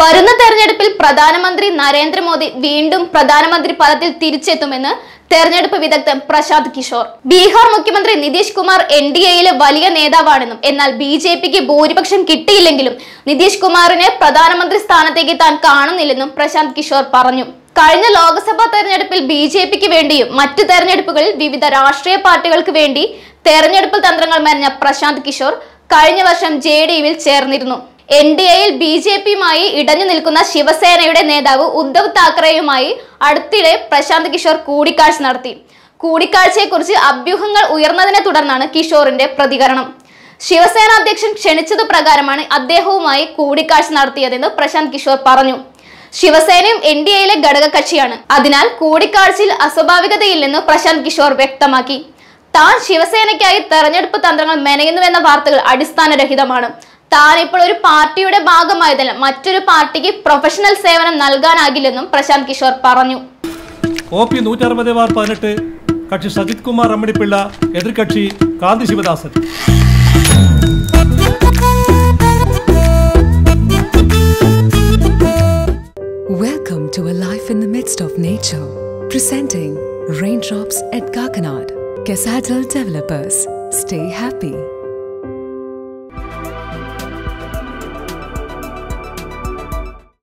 വരുന്ന തെരഞ്ഞെടുപ്പിൽ പ്രധാനമന്ത്രി നരേന്ദ്രമോദി വീണ്ടും പ്രധാനമന്ത്രി പദത്തിൽ തിരിച്ചെത്തുമെന്ന് തെരഞ്ഞെടുപ്പ് വിദഗ്ധൻ പ്രശാന്ത് കിഷോർ. ബീഹാർ മുഖ്യമന്ത്രി നിതീഷ് കുമാർ എൻ ഡി എയിലെ വലിയ നേതാവാണെന്നും എന്നാൽ ബി ജെ പിക്ക് ഭൂരിപക്ഷം കിട്ടിയില്ലെങ്കിലും നിതീഷ് കുമാറിനെ പ്രധാനമന്ത്രി സ്ഥാനത്തേക്ക് താൻ കാണുന്നില്ലെന്നും പ്രശാന്ത് കിഷോർ പറഞ്ഞു. കഴിഞ്ഞ ലോക്സഭാ തെരഞ്ഞെടുപ്പിൽ ബി ജെ പിക്ക് വേണ്ടിയും മറ്റു തെരഞ്ഞെടുപ്പുകളിൽ വിവിധ രാഷ്ട്രീയ പാർട്ടികൾക്ക് വേണ്ടി തെരഞ്ഞെടുപ്പ് തന്ത്രങ്ങൾ മെനഞ്ഞ പ്രശാന്ത് കിഷോർ കഴിഞ്ഞ വർഷം ജെ ഡി യുവിൽ ചേർന്നിരുന്നു. എൻ ഡി എയിൽ ബി ജെ പിയുമായി ഇടഞ്ഞു നിൽക്കുന്ന ശിവസേനയുടെ നേതാവ് ഉദ്ധവ് താക്കറെയുമായി അടുത്തിടെ പ്രശാന്ത് കിഷോർ കൂടിക്കാഴ്ച നടത്തി. കൂടിക്കാഴ്ചയെക്കുറിച്ച് അഭ്യൂഹങ്ങൾ ഉയർന്നതിനെ തുടർന്നാണ് കിഷോറിന്റെ പ്രതികരണം. ശിവസേന അധ്യക്ഷൻ ക്ഷണിച്ചത് പ്രകാരമാണ് അദ്ദേഹവുമായി കൂടിക്കാഴ്ച നടത്തിയതെന്ന് പ്രശാന്ത് കിഷോർ പറഞ്ഞു. ശിവസേനയും എൻ ഡി എയിലെ ഘടകകക്ഷിയാണ്. അതിനാൽ കൂടിക്കാഴ്ചയിൽ അസ്വാഭാവികതയില്ലെന്ന് പ്രശാന്ത് കിഷോർ വ്യക്തമാക്കി. താൻ ശിവസേനയ്ക്കായി തെരഞ്ഞെടുപ്പ് തന്ത്രങ്ങൾ മെനയുന്നുവെന്ന വാർത്തകൾ അടിസ്ഥാനരഹിതമാണ്. താൻ ഇപ്പോൾ ഒരു പാർട്ടിയുടെ ഭാഗമായതിൽ മറ്റൊരു പാർട്ടിക്ക് പ്രൊഫഷണൽ സേവനം നൽകാനാകില്ലെന്നും പ്രശാന്ത് കിഷോർ പറഞ്ഞു ഒ പി നൂറ്ററുപത് ബാർ പതിനെട്ട് കക്ഷി സജിത് കുമാർ അമ്മണിപ്പിള്ള എതിർകക്ഷി Kanthi Sivadasan Welcome to a life in the midst of nature. Presenting Raindrops at Kakanad. Casadal Developers. Stay happy.